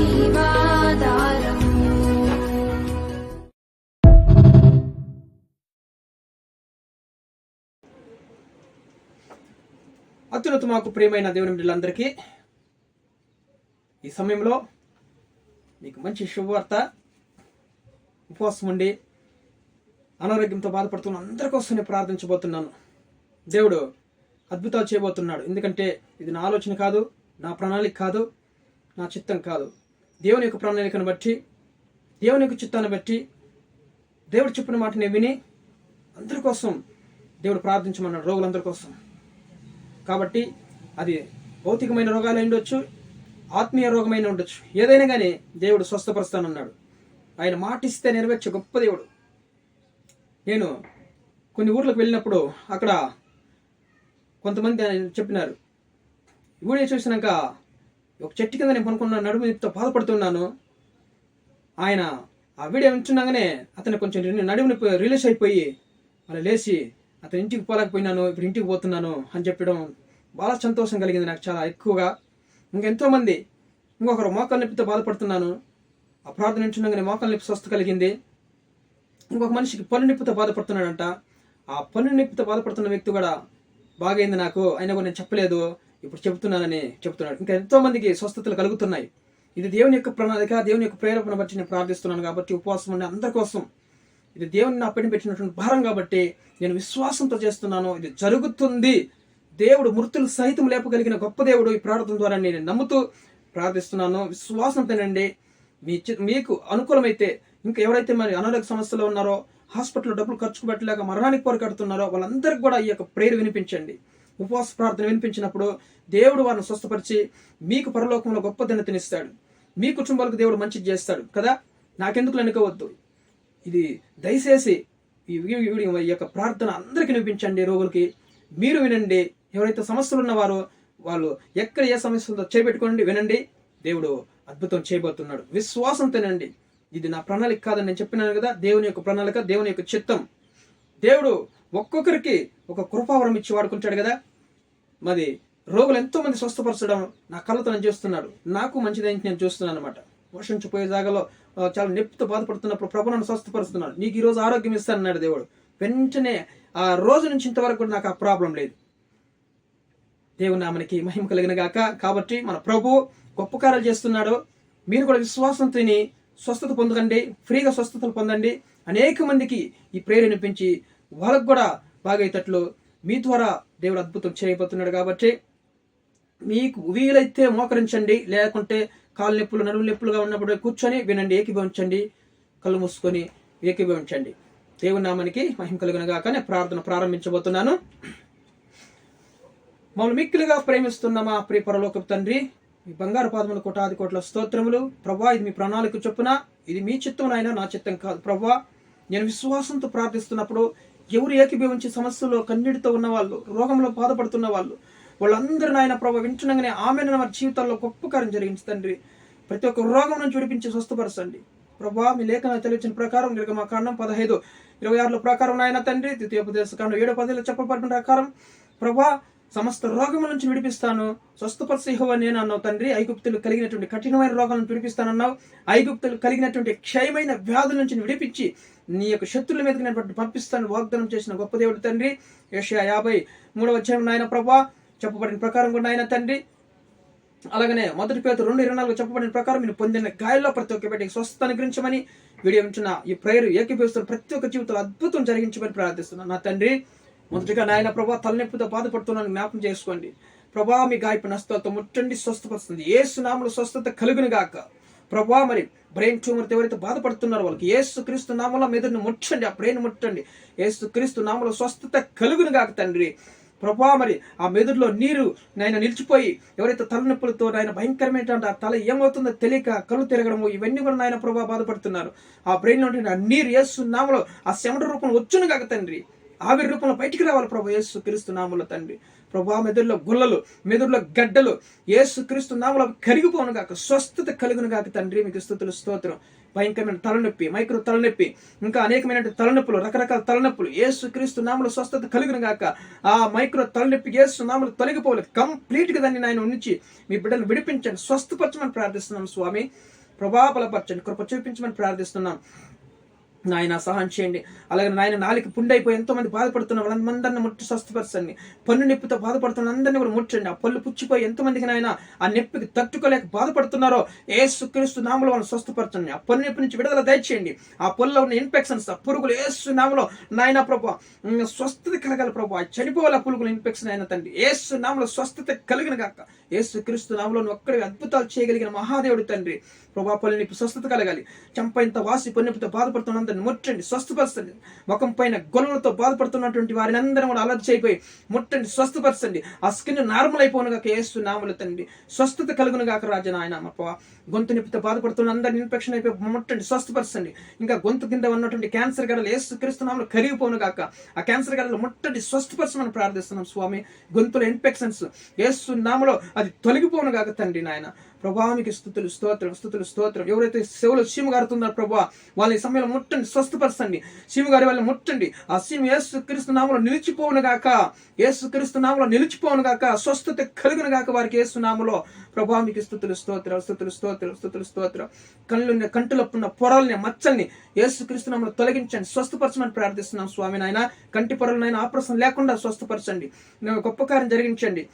జీవాధారము అత్యున్నత మాకు ప్రియమైన దేవుని బిడ్డలందరికీ ఈ సమయంలో మీకు మంచి శుభవార్త ఉపవాసం ఉండి అనారోగ్యంతో బాధపడుతున్న అందరి కోసం నేను ప్రార్థించబోతున్నాను. దేవుడు అద్భుతాలు చేయబోతున్నాడు. ఎందుకంటే ఇది నా ఆలోచన కాదు నా ప్రణాళిక కాదు నా చిత్తం కాదు. దేవుని యొక్క ప్రణాళికను బట్టి దేవుని యొక్క చిత్తాన్ని బట్టి దేవుడు చెప్పిన మాటని విని అందరి కోసం దేవుడు ప్రార్థించమన్నాడు రోగులందరి కోసం. కాబట్టి అది భౌతికమైన రోగాలు ఉండొచ్చు ఆత్మీయ రోగమైన ఉండొచ్చు. ఏదైనా కానీ దేవుడు స్వస్థపరుస్తానన్నాడు. ఆయన మాటిస్తే నెరవేర్చే గొప్ప దేవుడు. నేను కొన్ని ఊర్లకు వెళ్ళినప్పుడు అక్కడ కొంతమంది చెప్పినారు. వీడియో చూసినాక ఒక చెట్టు కింద నేను పనుకున్నాను నడుము నొప్పితో బాధపడుతున్నాను. ఆయన ఆ వీడియో వింటున్నాగానే అతను కొంచెం నడుము నొప్పి రిలీజ్ అయిపోయి మళ్ళీ లేచి అతని ఇంటికి పోలేకపోయినాను ఇప్పుడు ఇంటికి పోతున్నాను అని చెప్పడం బాగా సంతోషం కలిగింది నాకు చాలా ఎక్కువగా. ఇంకెంతోమంది ఇంకొకరు మోకాలు నొప్పితో బాధపడుతున్నాను. ఆ ప్రార్థన వింటున్నాగానే మోకాలు నొప్పి స్వస్థ కలిగింది. ఇంకొక మనిషికి పన్ను నొప్పితో బాధపడుతున్నాడంట. ఆ పన్ను నొప్పితో బాధపడుతున్న వ్యక్తి కూడా బాగైంది నాకు. అయినా కూడా నేను చెప్పలేదు. ఇప్పుడు చెబుతున్నానని చెప్తున్నాడు ఇంకా ఎంతో మందికి స్వస్థతలు కలుగుతున్నాయి. ఇది దేవుని యొక్క ప్రణాళిక దేవుని యొక్క ప్రేరేపణ బట్టి నేను ప్రార్థిస్తున్నాను కాబట్టి ఉపవాసం ఉండే అందరి కోసం. ఇది దేవుని నా పని పెట్టినటువంటి భారం కాబట్టి నేను విశ్వాసంతో చేస్తున్నాను. ఇది జరుగుతుంది. దేవుడు మృతులు సహితం లేపగలిగిన గొప్ప దేవుడు ఈ ప్రార్థన ద్వారా నేను నమ్ముతూ ప్రార్థిస్తున్నాను. విశ్వాసంతోనండి మీ మీకు అనుకూలమైతే ఇంకా ఎవరైతే మరి అనారోగ్య సమస్యలో ఉన్నారో హాస్పిటల్లో డబ్బులు ఖర్చు పెట్టలేక మరణానికి పోరకడుతున్నారో వాళ్ళందరికీ కూడా ఈ యొక్క ప్రేరు వినిపించండి. ఉపవాస ప్రార్థన వినిపించినప్పుడు దేవుడు వారిని స్వస్థపరిచి మీకు పరలోకంలో గొప్ప దినతనిస్తాడు మీ కుటుంబాలకు దేవుడు మంచి చేస్తాడు కదా? నాకెందుకు అనుకోవద్దు. ఇది దయచేసి ఈ ఈ యొక్క ప్రార్థన అందరికీ వినిపించండి రోగులకి. మీరు వినండి. ఎవరైతే సమస్యలు ఉన్నవారో వాళ్ళు ఎక్కడ ఏ సమస్యలతో చేపెట్టుకోండి వినండి. దేవుడు అద్భుతం చేయబోతున్నాడు. విశ్వాసంతోనండి ఇది నా ప్రణాళిక కాదని నేను చెప్పినాను కదా దేవుని యొక్క ప్రణాళిక దేవుని యొక్క చిత్తం. దేవుడు ఒక్కొక్కరికి ఒక కృపావరం ఇచ్చి వాడుకుంటాడు కదా? మరి రోగులు ఎంతో మంది స్వస్థపరచడం నా కళ్ళతో నేను చూస్తున్నాడు. నాకు మంచిదని నేను చూస్తున్నాను అనమాట వర్షించిపోయే జాగాలో చాలా నొప్పితో బాధపడుతున్నప్పుడు ప్రభు నన్ను స్వస్థపరుస్తున్నాడు. నీకు ఈ రోజు ఆరోగ్యం ఇస్తానన్నాడు దేవుడు. వెంటనే ఆ రోజు నుంచి ఇంతవరకు కూడా నాకు ఆ ప్రాబ్లం లేదు. దేవుని నామనికి మహిమ కలిగిన గాక. కాబట్టి మన ప్రభు గొప్ప కార్యాలు చేస్తున్నాడు. మీరు కూడా విశ్వాసం తిని స్వస్థత పొందకండి ఫ్రీగా స్వస్థతలు పొందండి. అనేక మందికి ఈ ప్రేరేపించి వాళ్ళకు కూడా బాగయ్యేటట్లు మీ ద్వారా దేవుడు అద్భుతం చేయబోతున్నాడు కాబట్టి మీకు వీలైతే మోకరించండి లేకుంటే కాలు నొప్పులు నడుము నొప్పులుగా ఉన్నప్పుడు కూర్చొని వినండి ఏకీభవించండి కళ్ళు మూసుకొని ఏకీభవించండి. దేవుని నామానికి మహిమ కలిగిన నేను ప్రార్థన ప్రారంభించబోతున్నాను. మమ్మల్ని మిక్కిలుగా ప్రేమిస్తున్న మా ప్రియ పరలోకపు తండ్రి మీ బంగారు పాదముల కోటాది కోట్ల స్తోత్రములు. ప్రభా ఇది మీ ప్రణాళిక చొప్పున ఇది మీ చిత్తం నాయన నా చిత్తం కాదు. ప్రభా నేను విశ్వాసంతో ప్రార్థిస్తున్నప్పుడు ఎవరు ఏకీభవించి సమస్యలో కన్నీటితో ఉన్న వాళ్ళు రోగంలో బాధపడుతున్న వాళ్ళు వాళ్ళందరూ నాయన ప్రభావ వింటున్నాగానే ఆమె వారి జీవితాల్లో గొప్ప కార్యం జరిగించి తండ్రి. ప్రతి ఒక్క రోగం నుంచి విడిపించి స్వస్థపరచండి. ప్రభా మీ లేఖన తెలియచిన ప్రకారం నిర్గమ కాండం పదహైదు ఇరవై ఆరులో ప్రకారం నాయన తండ్రి ద్వితీయోపదేశ కాండం ఏడో పదిలో చెప్పబడిన ప్రకారం ప్రభా సమస్త రోగముల నుంచి విడిపిస్తాను. స్వస్థపరిచి నేను అన్నావు తండ్రి. ఐగుప్తులు కలిగినటువంటి కఠినమైన రోగాలను విడిపిస్తానన్నావు. ఐగుప్తులు కలిగినటువంటి క్షయమైన వ్యాధుల నుంచి విడిపించి నీ యొక్క శత్రుల మీదకి నేను పంపిస్తాను. వాగ్దానం చేసిన గొప్ప దేవుడు తండ్రి. ఏషియా యాభై మూడవ అధ్యాయం నాయన ప్రభా చెప్పబడిన ప్రకారం కూడా నాయన తండ్రి. అలాగనే మొదటి పేరు రెండు ఇరవై నాలుగు చెప్పబడిన ప్రకారం మీరు పొందిన గాయాల్లో ప్రతి ఒక్క బిడ్డకి స్వస్థత అనుగ్రహించమని వీడియో ఈ ప్రేయర్ ఏకీభవిస్తున్న ప్రతి ఒక్క జీవితంలో అద్భుతం జరిగించమని ప్రార్థిస్తున్నాను. నా తండ్రి మొదటిగా నాయన ప్రభా తలనొప్పితో బాధపడుతున్నాను జ్ఞాపం చేసుకోండి. ప్రభా మీ గాయపడిన హస్తాలతో ముట్టండి స్వస్థపరుస్తుంది. ఏ నామలో స్వస్థత కలుగును గాక ప్రభా మరి బ్రెయిన్ ట్యూమర్తో ఎవరైతే బాధపడుతున్నారో వాళ్ళకి ఏసు క్రీస్తు నామలో మెదడును ముట్టండి ఆ బ్రెయిన్ ముట్టండి. ఏసు క్రీస్తు నామలో స్వస్థత కలుగును గాక తండ్రి. ప్రభా మరి ఆ మెదడులో నీరు నాయన నిలిచిపోయి ఎవరైతే తలనొప్పులతో నాయన భయంకరమైన ఆ తల ఏమవుతుందో తెలియక కళ్ళు తిరగడము ఇవన్నీ కూడా నాయన ప్రభా బాధపడుతున్నారు. ఆ బ్రెయిన్లో ఆ నీరు ఏసు నామలో ఆ శమట రూపం వచ్చును కాక తండ్రి. ఆవిరి రూపంలో బయటికి రావాలి ప్రభు యేసు క్రీస్తు నామలో తండ్రి. ప్రభా మెదురులో గుల్లలు మెదురులో గడ్డలు. ఏసుక్రీస్తు నామలో కరిగిపోను కాక స్వస్థత కలుగును కాక తండ్రి. మీకు స్థుతులు స్తోత్రం. భయంకరమైన తలనొప్పి మైక్రో తలనొప్పి ఇంకా అనేకమైన తలనొప్పులు రకరకాల తలనొప్పులు. ఏసు క్రీస్తు నామలు స్వస్థత కలుగును గాక ఆ మైక్రో తలనొప్పి ఏసు నామలు తొలగిపోవాలి. కంప్లీట్గా దాన్ని ఆయన ఉంచి మీ బిడ్డలు విడిపించండి. స్వస్థపరచమని ప్రార్థిస్తున్నాం స్వామి. ప్రభాబలపరచండి కృప చూపించమని ప్రార్థిస్తున్నాం. నాయన సహాయం చేయండి. అలాగే నాయన నాలుగు పుండైపోయి ఎంతో మంది బాధపడుతున్న వాళ్ళందరిని ముట్టి స్వస్థపరచండి. పన్ను నొప్పితో బాధపడుతున్న అందరినీ కూడా ముట్టండి. ఆ పళ్ళు పుచ్చిపోయి ఎంతమందికి నాయన ఆ నొప్పికి తట్టుకోలేక బాధపడుతున్నారో ఏసుక్రీస్తు నామలో వాళ్ళని స్వస్థపరచండి. ఆ పన్ను నొప్పి నుంచి విడుదల దయచేయండి. ఆ పళ్ళలో ఉన్న ఇన్ఫెక్షన్స్ ఆ పురుగులు ఏసు నామలో నాయన ప్రభు స్వస్థత కలగాలి ప్రభు. చనిపోవాలి ఆ పురుగుల ఇన్ఫెక్షన్ అయిన తండ్రి ఏసు నామలో స్వస్థత కలిగిన కాక ఏసు క్రీస్తు నామలో ఒక్కడి అద్భుతాలు చేయగలిగిన మహాదేవుడు తండ్రి. ప్రభా పల్లిని స్వస్థత కలగాలి. చంప ఇంత వాసి పొన్నిపితో బాధపడుతున్నందరిని ముట్టండి స్వస్థపరచండి. ముఖం పైన గొల్లలతో బాధపడుతున్నటువంటి వారిని అందరం కూడా అలర్ట్ చేయిపోయి ముట్టండి స్వస్థపరచండి. ఆ స్కిన్ నార్మల్ అయిపోను గాక ఏసు నాములు తండ్రి. స్వస్థత కలుగును గాక రాజన ఆయన ప్రభా. గొంతు నొప్పితో బాధపడుతున్న అందరిని ఇన్ఫెక్షన్ అయిపోయి ముట్టండి స్వస్థపరచండి. ఇంకా గొంతు కింద ఉన్నటువంటి క్యాన్సర్ గడలు ఏసు క్రీస్తునామలు కరిగిపోను గాక. ఆ క్యాన్సర్ గడలు ముట్టండి స్వస్థపరచమని ప్రార్థిస్తున్నాం స్వామి. గొంతుల ఇన్ఫెక్షన్స్. ఏసు నామలో అది తొలగిపోను గాక తండ్రి నాయన. ప్రభావానికి స్థుతులు స్తోత్రం స్థుతులు స్తోత్రం ఎవరైతే సేవలో సీమ గారుతున్నారో ప్రభా వాళ్ళ ఈ సమయంలో ముట్టండి స్వస్థపరచండి. సీమ గారి వాళ్ళని ముట్టండి. ఆ సీమ యేసు క్రీస్తు నామంలో నిలిచిపోవును గాక. యేసు క్రీస్తు నామంలో నిలిచిపోవును గాక. స్వస్థత కలుగును గాక వారికి యేసు ప్రభా మీకు స్థుతులు స్తోత్రం స్థుతులు స్తోత్రం స్థుతులు స్తోత్రం కళ్ళు కంటిలోపున్న పొరల్ని మచ్చల్ని యేసు క్రీస్తు నామంలో తొలగించండి స్వస్థపరచమని ప్రార్థిస్తున్నాం స్వామి నాయన. కంటి పొరలనైనా ఆపరేషన్ లేకుండా స్వస్థపరచండి. గొప్ప కార్యం జరిగించండి.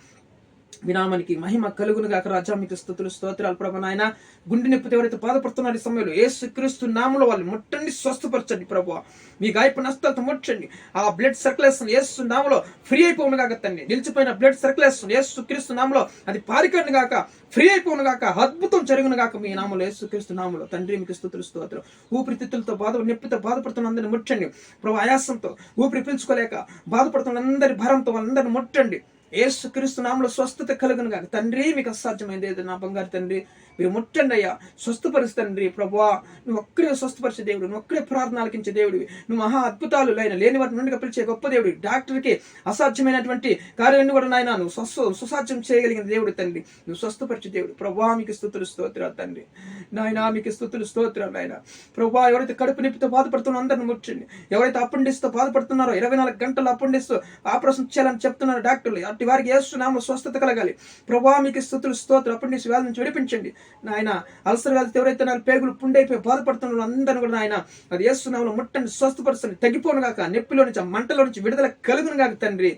వినామానికి మహిమ కలుగును గాక రాజా మీకు స్థుతులు స్తోత్రాలు ప్రభు నాయన. గుండె నొప్పితో ఎవరైతే బాధపడుతున్నారు ఈ సమయంలో ఏ సుక్రీస్తు నామంలో వాళ్ళు ముట్టండి స్వస్థపరచండి ప్రభు. మీ గాయపు నష్టాలతో ముట్టండి. ఆ బ్లడ్ సర్క్యులేషన్ ఏసు నామలో ఫ్రీ అయిపోను గాక తండ్రి. నిలిచిపోయిన బ్లడ్ సర్క్యులేషన్ ఏ సుక్రీస్తు నామలో అది పారికండి గాక ఫ్రీ అయిపోను గాక అద్భుతం జరుగును గాక మీ నామలో ఏసుక్రీస్తు నామలో. తండ్రి మీకు స్థుతులు స్తోత్రం ఊపిరితిత్తులతో బాధ నొప్పితో బాధపడుతున్న అందరిని ముట్టండి. ప్రభు ఆయాసంతో ఊపిరి పీల్చుకోలేక బాధపడుతున్న అందరి భారంతో వాళ్ళందరిని ముట్టండి. ఏసుక్రీస్తు నామలో స్వస్థత కలుగును కాక తండ్రి మీకు అసాధ్యమైంది ఏదో నా బంగారు తండ్రి విముట్టండి అయ్యా. స్వస్థపరిచి తండ్రి ప్రభువా. నువ్వు ఒక్కడే స్వస్థపరిచే దేవుడు నువ్వు ఒక్కడే ప్రార్థన ఆలకించే దేవుడివి. నువ్వు మహా అద్భుతాలు లైన లేని వాటి నుండి పిలిచే గొప్ప దేవుడు డాక్టర్కి అసాధ్యమైనటువంటి కార్యాన్ని కూడా నాయన నువ్వు స్వస్థ సుసాధ్యం చేయగలిగిన దేవుడు తండ్రి. నువ్వు స్వస్థపరిచే దేవుడు. ప్రభా మీకు స్థుతులు స్తోత్రాలు తండ్రి. నాయన మీకు స్థుతులు స్తోత్రాలు నాయన. ప్రభా ఎవరైతే కడుపు నొప్పితో బాధపడుతున్న అందరిని ముట్టండి. ఎవరైతే అప్పండిస్తో బాధపడుతున్నారో ఇరవై నాలుగు గంటలు అప్పండిస్తూ ఆపరేషన్ చేయాలని చెప్తున్నారు డాక్టర్లు అట్టి వారికి ఏస్తున్నాము స్వస్థత కలగాలి. ప్రభా మీకు స్థుతులు స్తోత్రం అప్పండిస్ వ్యాధి నుంచి విడిపించండి. నాయన అల్సర్ వ్యాధితో ఎవరైతే నాలుగు పేగులు పుండైపోయి బాధపడుతున్నారు అందరిని కూడా నాయన అది వేస్తున్నాము ముట్టని స్వస్థపరుస్తుంది తగ్గిపోను గాక నొప్పిలో నుంచి ఆ మంటలో నుంచి విడుదల కలుగును గాక తండ్రి.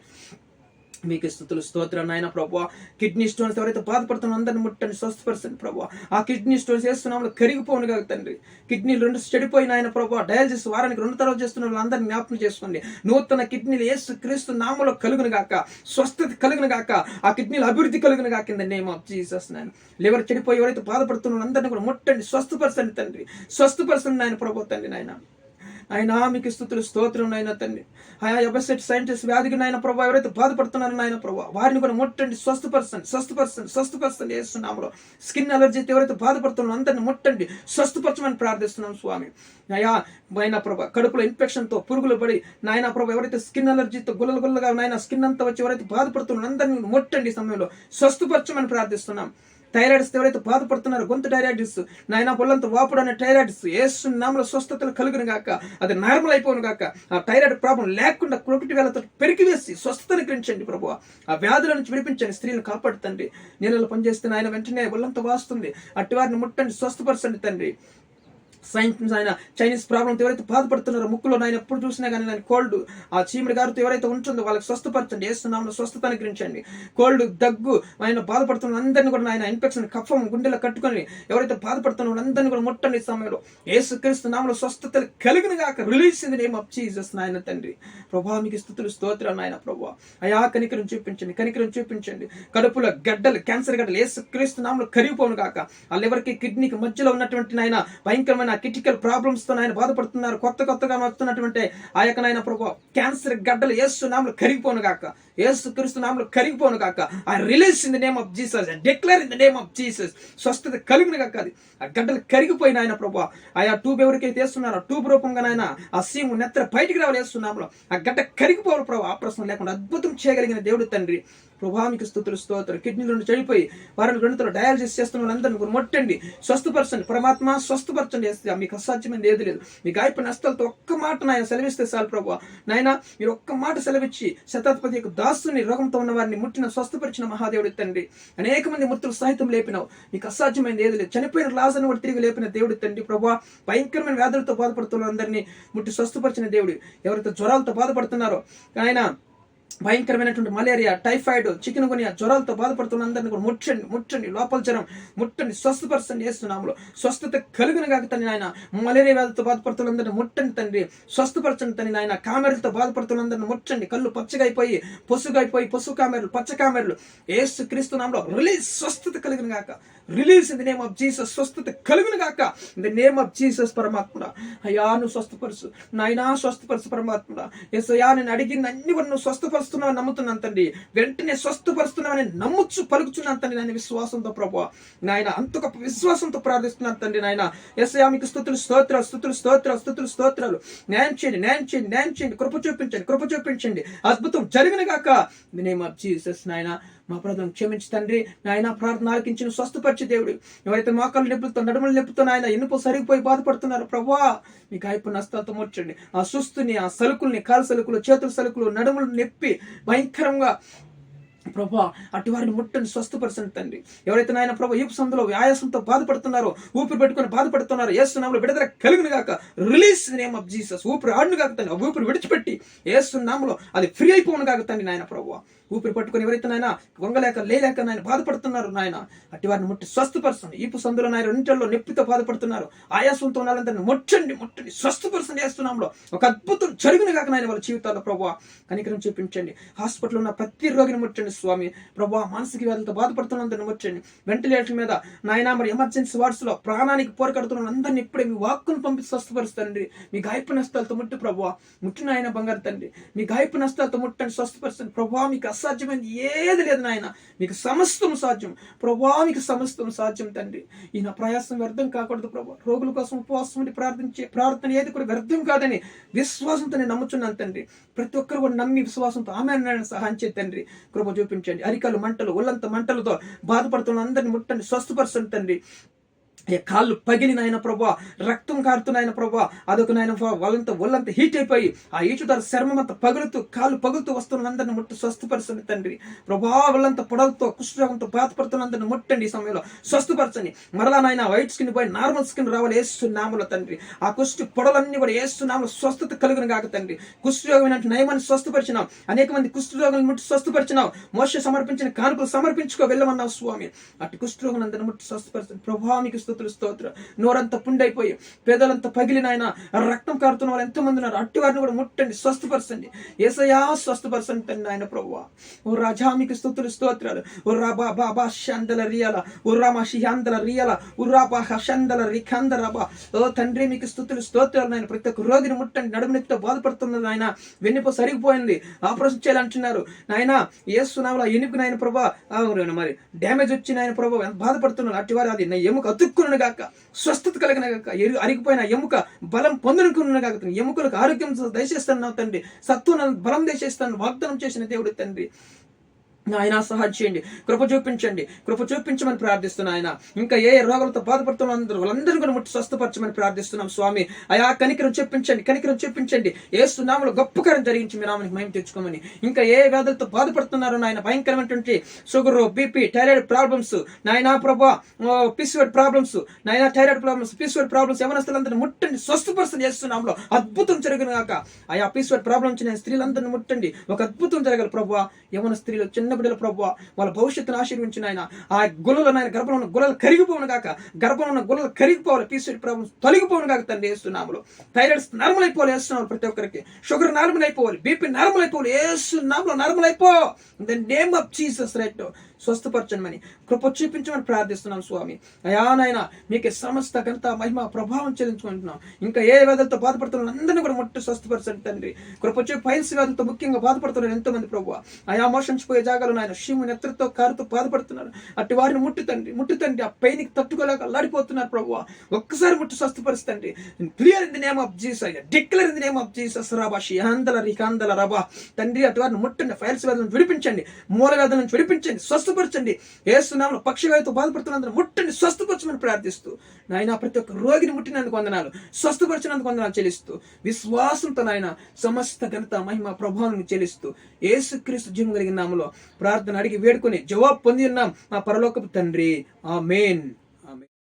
మీకు స్థుతులు. స్తోత్రం నాయన ప్రభావ. కిడ్నీ స్టోన్స్ ఎవరైతే బాధపడుతున్న అందరిని ముట్టండి స్వస్థపరచండి ప్రభావ. ఆ కిడ్నీ స్టోన్స్ వేస్తున్నాము కరిగిపోను కదా తండ్రి. కిడ్నీలు రెండు చెడిపోయిన ఆయన ప్రభావ. డయాలసిస్ వారానికి రెండు తర్వాత చేస్తున్న వాళ్ళందరినీ జ్ఞాపకం చేసుకోండి. నూతన కిడ్నీలు ఏసు క్రీస్తు నామలో కలుగును గాక స్వస్థత కలుగును గాక ఆ కిడ్నీలు అభివృద్ధి కలుగును గాక నేమ్ ఆఫ్ జీసస్ నాయన. లివర్ చెడిపోయి ఎవరైతే బాధపడుతున్న వాళ్ళందరినీ కూడా ముట్టండి స్వస్థపరచండి తండ్రి. స్వస్థపరచండి నాయన ప్రభావ తండ్రి నాయన. ఆయన మీకు స్థుతులు స్తోత్రం నాయన తండ్రి. ఆయా ఎబసెట్ సైంటిస్ట్ వ్యాధికి నాయన ప్రభావ ఎవరైతే బాధపడుతున్నారో నాయన ప్రభావ వారిని కూడా ముట్టండి స్వస్థపరచండి స్వస్థపరచండి స్వస్థపరచండి వేస్తున్నాములో స్కిన్ అలర్జీతో ఎవరైతే బాధపడుతున్నారో అందరిని ముట్టండి స్వస్థపరచమని ప్రార్థిస్తున్నాం స్వామి. అయా నాయన ప్రభ కడుపులో ఇన్ఫెక్షన్తో పురుగులు పడి నాయన ప్రభ ఎవరైతే స్కిన్ అలర్జీతో గుల్లలు గుల్లగా నాయన స్కిన్ అంతా వచ్చి ఎవరైతే బాధపడుతున్నారో అందరిని ముట్టండి సమయంలో. స్వస్థపరచమని ప్రార్థిస్తున్నాం. థైరాయిడ్స్ ఎవరైతే బాధపడుతున్నారో గొంతు థైరాయిడ్స్ నాయన పొల్లంత వాపుడు అనే థైరాయిడ్స్ ఏసు నామల స్వస్థతలు కలుగును గాక అది నార్మల్ అయిపోను గాక ఆ థైరాయిడ్ ప్రాబ్లం లేకుండా క్రొకటి వేలతో పెరిగివేసి స్వస్థతను గ్రహించండి ప్రభు ఆ వ్యాధుల నుంచి విడిపించండి స్త్రీలు కాపాడుతండి. నీళ్ళలో పనిచేస్తే ఆయన వెంటనే ఒళ్ళంతా వాస్తుంది. అట్టి వారిని ముట్టండి స్వస్థపరచండి తండ్రి. సైన్స్ ఆయన చైనీస్ ప్రాబ్లంతో ఎవరైతే బాధపడుతున్నారో ముక్కులో నాయన ఎప్పుడు చూసినా కానీ నేను కోల్డ్ ఆ చీమిడి గారితో ఎవరైతే ఉంటుందో వాళ్ళకి స్వస్థపరచండి. ఏస్తున్నామలో స్వస్థత అనుగ్రహించండి కోల్డ్ దగ్గు ఆయన బాధపడుతున్న అందరినీ కూడా ఆయన ఇన్ఫెక్షన్ కఫం గుండెలో కట్టుకొని ఎవరైతే బాధపడుతున్నారో అందరినీ కూడా ముట్టండి సమయంలో. ఏసు క్రీస్తు నామలో స్వస్థత కలిగిన గాక release in name of Jesus నాయన తండ్రి. ప్రభా మీకు స్థుతులు స్తోత్రాలు నాయన ప్రభా. అయా కనికరం చూపించండి కనికరం చూపించండి. కడుపులో గడ్డలు క్యాన్సర్ గడ్డలు ఏసు క్రీస్తు నామలో కరిగిపోను కాక ఆ లివర్కి కిడ్నీకి మధ్యలో ఉన్నటువంటి నాయన భయంకరమైన క్రిటికల్ ప్రాబ్లమ్స్తో ఆయన బాధపడుతున్నారు. కొత్త కొత్తగా వస్తున్నటువంటి ఆ యొక్క నాయన ప్రభు క్యాన్సర్ గడ్డలు ఏసు నామలు కరిగిపోను కాక ఏసు క్రీస్తు నామలు కరిగిపోను కాక ఆ release in the name of Jesus declare in the name of Jesus స్వస్థత కలిగిన కాక అది. ఆ గడ్డలు కరిగిపోయిన ఆయన ప్రభు. ఆయా ట్యూబ్ ఎవరికైతే వేస్తున్నారో ట్యూబ్ రూపంగా నాయన ఆ సీము నెత్తర బయటికి రావాలి వేస్తున్నాములో ఆ గడ్డ కరిగిపోవాలి ప్రభు. ఆపరేషన్ లేకుండా అద్భుతం చేయగలిగిన దేవుడు తండ్రి. ప్రభా మీకు స్థుతులు స్తోత్రం కిడ్నీల నుండి చెడిపోయి వారిని రెండుతో డయాలసిస్ చేస్తున్న వాళ్ళందరినీ కూడా ముట్టండి. స్వస్థపరచండి. పరమాత్మ స్వస్థపరచండి. వేస్తే మీకు అసాధ్యమైన ఏది లేదు. మీ గాయపడిన నష్టాలతో ఒక్క మాట నాయన సెలవిస్తే చాలు ప్రభు. నాయన మీరు ఒక్క మాట సెలవిచ్చి శతాధిపతి యొక్క దాసుని రోగంతో ఉన్న వారిని ముట్టిన స్వస్థపరిచిన మహాదేవుడి తండ్రి. అనేక మంది మృతులు సహితం లేపినావు. మీకు అసాధ్యమైనది ఏది లేదు. చనిపోయిన లాజను కూడా తిరిగి లేపిన దేవుడి తండ్రి ప్రభు. భయంకరమైన వ్యాధులతో బాధపడుతున్న అందరినీ ముట్టి స్వస్థపరిచిన దేవుడు. ఎవరైతే జ్వరాలతో బాధపడుతున్నారో ఆయన భయంకరమైనటువంటి మలేరియా టైఫాయిడ్ చికెన్ గునియా జ్వరాలతో బాధపడుతున్న అందరిని కూడా ముట్టండి ముట్టండి. లోపల జ్వరం ముట్టండి. స్వస్థపరచండి చేస్తున్నాములో స్వస్థత కలిగిన కాక తండ్రి నాయన. మలేరియా వ్యాధితో బాధపడుతున్న అందరిని ముట్టండి తండ్రి. స్వస్థపరచండి తండ్రి నాయన. కామెరలతో బాధపడుతున్న అందరిని ముట్టండి. కళ్ళు పచ్చగా అయిపోయి పొసు పసుపు కామెరలు పచ్చ కామెరలు. ఏసు క్రీస్తు నామలో రిలీజ్ స్వస్థత కలిగిన కాక release in the name of Jesus స్వస్థత కలుగును కాక in the name of Jesus పరమాత్మ అయ్యా నువ్వు స్వస్థపరచు. నాయనా స్వస్థపరచు పరమాత్మ ఎస్ అయ్యా నేను అడిగింది అన్ని కూడా నువ్వు స్వస్థపరుస్తున్నావు నమ్ముతున్నాను తండ్రి. వెంటనే స్వస్థపరుస్తున్నామని నమ్ముచ్చు పలుకుచున్నాను తండ్రి నాయన. విశ్వాసంతో ప్రభు నాయన అంత గొప్ప విశ్వాసంతో ప్రార్థిస్తున్నాను తండ్రి నాయన. ఎస్ మీకు స్థుతులు స్తోత్రాలు స్థుతులు స్తోత్రాలు స్థుతులు స్తోత్రాలు. న్యాయం చేయండి న్యాయం చేయండి న్యాయం చేయండి. కృప చూపించండి కృప చూపించండి. అద్భుతం జరిగిన గాక నేమ్ ఆఫ్ జీసస్ నాయన. మా ప్రార్థన క్షమించి తండ్రి. నాయన ప్రార్థన ఆలకించిన స్వస్థపరిచి దేవుడు. ఎవరైతే మోకాలు నొప్పులతో నడుములు నొప్పుతో నాయన ఎన్నుపు సరిగిపోయి బాధపడుతున్నారు ప్రభా. మీ గాయపు నష్టాలతో ముట్టండి ఆ సుస్తుని ఆ సలుకుల్ని కాలు సలుకులు చేతుల సలుకులు నడుములు నొప్పి భయంకరంగా ప్రభా అటు వారిని ముట్టండి స్వస్థపరచండి తండ్రి. ఎవరైతే నాయన ప్రభు ఈపు సందులో ఆయాసంతో బాధపడుతున్నారో ఊపిరి పెట్టుకొని బాధపడుతున్నారో ఏసునామలో విడుదల కలిగిన గాక. రిలీజ్ నేమ్ ఆఫ్ జీసస్ ఊపిరి ఆడును కాక తండ్రి. ఊపిరి విడిచిపెట్టి ఏసునామలో అది ఫ్రీ అయిపోను కాక తండ్రి నాయన ప్రభు. ఊపిరి పట్టుకొని ఎవరైతే నాయన వంగలేక లేలేక నాయన బాధపడుతున్నారు నాయన అట్టి వారిని ముట్టి స్వస్థపరచండి. ఈపు సందులో నాయన రెండింటిలో నొప్పితో బాధపడుతున్నారు. ఆయాసంతో ఉన్నారందరిని ముట్టండి ముట్టండి స్వస్థపరచండి చేస్తున్నాంలో ఒక అద్భుతం జరిగిన కాక నాయన వాళ్ళ జీవితాల్లో ప్రభు. కనికరం చూపించండి. హాస్పిటల్ ఉన్న ప్రతి రోగిని ముట్టండి స్వామి. ప్రభా మానసిక వ్యాధులతో బాధపడుతున్నందుకు అందరిని ముట్టండి వెంటిలేటర్ మీద నాయన మరి ఎమర్జెన్సీ వార్డ్స్లో ప్రాణానికి పోరకడుతున్న అందరిని ఇప్పుడే మీ వాక్కును పంపి స్వస్థపరుస్తండి మీ గాయపు నష్టాలతో ముట్టి ప్రభు. ముట్టిన ఆయన బంగారు తండ్రి. మీ గాయపు నష్టాలతో ముట్టండి స్వస్థపరచండి ప్రభా మీకు అసాధ్యమైనది ఏది లేదు నాయన. మీకు సమస్తం సాధ్యం. ప్రభా మీకు సమస్తం సాధ్యం తండ్రి. ఈ నా ప్రయాసం వ్యర్థం కాకూడదు ప్రభు. రోగుల కోసం ఉపవాసం ఉండి ప్రార్థించే ప్రార్థన ఏది కూడా వ్యర్థం కాదని విశ్వాసంతో నేను నమ్ముచున్నాను తండ్రి. ప్రతి ఒక్కరు కూడా నమ్మి విశ్వాసంతో ఆమె సహాయం చేయ తండ్రి. కృప చూపించండి అరికాలు మంటలు ఒళ్ళంత మంటలతో బాధపడుతున్న అందరిని ముట్టండి. స్వస్థపరచండి కాళ్ళు పగిలిన ఆయన ప్రభా రక్తం కారుతున్నాయన ప్రభా అదొక నాయన వాళ్ళంతా ఒళ్ళంతా హీట్ అయిపోయి ఆ ఈచుదారు శర్మం చర్మం అంతా పగులుతూ కాళ్ళు పగులుతూ వస్తున్న అందరిని ముట్టు స్వస్థపరచండి తండ్రి. ప్రభా వాళ్ళంతా పొడవుతో కుష్ఠరోగంతో బాధపడుతున్న అందరిని ముట్టండి ఈ సమయంలో. స్వస్థపరచండి. మరలా నాయన వైట్ స్కిన్ పోయి నార్మల్ స్కిన్ రావాలి ఏసు తండ్రి. ఆ కుష్టి పొడలన్నీ కూడా వేస్తున్నాములు స్వస్థత కలుగును కాక తండ్రి. కుష్ఠరోగం నయమాన్ని స్వస్థపరిచినాం. అనేక మంది కుష్ఠరోగులను ముట్టి స్వస్థపరిచినాం. మోస సమర్పించిన కానుకలు సమర్పించుకో వెళ్ళమన్నావు స్వామి. అటు కుష్ఠరోగులందరిని ముట్టి స్వస్థపరచండి. ప్రభా మీకు స్తోత్రులు స్తోత్ర నోరంతా పుండైపోయి పేదలంతా పగిలిన ఆయన రక్తం కారుతున్న వాళ్ళు ఎంతమంది ఉన్నారు. అట్టి వారిని కూడా ముట్టండి స్వస్థపరచండి. ఏసయా స్వస్థపరచండి తండ్రి ఆయన ప్రభు ఓ రాజా మీకు స్తోత్రులు స్తోత్రాలు. ఓ రాబా బాబా షందల రియాల. ఉర్రామా రామా షియాందల రియాల. ఉర్రాబా రాబా హషందల రిఖందరబా ఓ తండ్రి మీకు స్థుతులు స్తోత్రాలు నాయన. ప్రతి ఒక్క రోగిని ముట్టండి నడుము నొప్పితో బాధపడుతున్నది ఆయన వెన్నుపో సరిగిపోయింది. ఆపరేషన్ చేయాలంటున్నారు నాయన ఏసునామల ఎనుకు నాయన ప్రభా మరి డ్యామేజ్ వచ్చి నాయన ప్రభా బాధపడుతున్నారు. అట్టి వారు అది నా ఎముక అతుక్కును గాక స్వస్థత కలిగిన గాక ఎరు అరిగిపోయిన ఎముక బలం పొందుకున్న గాక ఎముకలకు ఆరోగ్యం దయచేస్తాను తండ్రి. సత్తున బలం దయచేస్తాను వాగ్దానం చేసిన దేవుడు తండ్రి. ఆయన సహాయం చేయండి. కృప చూపించండి. కృప చూపించమని ప్రార్థిస్తున్నా ఆయన ఇంకా ఏ రోగులతో రోగాలతో బాధపడుతున్న అందరూ వాళ్ళందరూ కూడా ముట్టి స్వస్థపరచమని ప్రార్థిస్తున్నాం స్వామి. అయా కనికరం చెప్పించండి కనికరం చెప్పించండి ఏ సునామలు గొప్ప కారం జరిగించి మీ నామనికి మేము తెచ్చుకోమని. ఇంకా ఏ వ్యాధులతో బాధపడుతున్నారో నాయన భయంకరమైనటువంటి షుగర్ బీపీ థైరాయిడ్ ప్రాబ్లమ్స్. నాయన ప్రభా పిసివర్డ్ ప్రాబ్లమ్స్. నాయన థైరాయిడ్ ప్రాబ్లమ్స్ పిసివర్డ్ ప్రాబ్లమ్స్. యవనస్తులందరినీ ముట్టండి స్వస్థపరచని చేస్తున్నాంలో అద్భుతం జరిగిన కాక ఆయా పిసివర్డ్ ప్రాబ్లమ్స్ నేను స్త్రీలందరినీ ముట్టండి. ఒక అద్భుతం జరగాలి ప్రభా. యవన స్త్రీలు చిన్న బిడ్డల ప్రభు వాళ్ళ భవిష్యత్తును ఆశీర్వించిన ఆయన. ఆ గులలో నాయన గర్భంలో ఉన్న గులలు కరిగిపోవును కాక గర్భంలో ఉన్న గులలు కరిగిపోవాలి. పీసీడ్ ప్రభు తొలగిపోవును కాక తండ్రి వేస్తున్నాములు థైరాయిడ్స్ నార్మల్ అయిపోవాలి వేస్తున్నాము ప్రతి ఒక్కరికి. షుగర్ నార్మల్ అయిపోవాలి బీపీ నార్మల్ అయిపోవాలి వేస్తున్నాములు నార్మల్ అయిపో the name of Jesus right స్వస్థపరచమని కృప చూపించమని ప్రార్థిస్తున్నాం స్వామి. అయా నాయన మీకు సమస్త ఘనత మహిమ ప్రభావం చెల్లించుకుంటున్నాం ఇంకా ఏ వ్యాధులతో బాధపడుతున్న అందరినీ కూడా మొట్ట స్వస్థపరచండి తండ్రి. కృప చూపి ఫైల్స్ వ్యాధులతో ముఖ్యంగా బాధపడుతున్నారు ఎంతో మంది ప్రభు అయా మోషించిపోయే జాగాలు నాయన షీము నెత్రతో కారుతో బాధపడుతున్నారు. అట్టి వారిని ముట్టుతండి ముట్టుతండి ఆ పెయిన్కి తట్టుకోలేక అల్లాడిపోతున్నారు ప్రభు ఒక్కసారి ముట్టు స్వస్థపరుస్తండి clear in the name of Jesus declare in the name of Jesus రాబా షియాందల రికాందల రబా. తండ్రి అటు వారిని ముట్టండి. ఫైల్స్ వ్యాధులను విడిపించండి. మూల వ్యాధులను విడిపించండి. స్వస్థపరచండి. ఏసునామలో పక్షవాయుతో బాధపడుతున్నందుకు ముట్టని స్వస్థపరచమని ప్రార్థిస్తూ. నాయన ప్రతి ఒక్క రోగిని ముట్టినందుకు వందనాలు స్వస్థపరిచినందుకు వందనాలు చెల్లిస్తూ. విశ్వాసంతో నాయన సమస్త ఘనత మహిమ ప్రభావం చెల్లిస్తూ. ఏసుక్రీస్తు జీవం కలిగిన నామలో ప్రార్థన అడిగి వేడుకొని జవాబు పొంది ఉన్నాం మా పరలోకపు తండ్రి. ఆ మెయిన్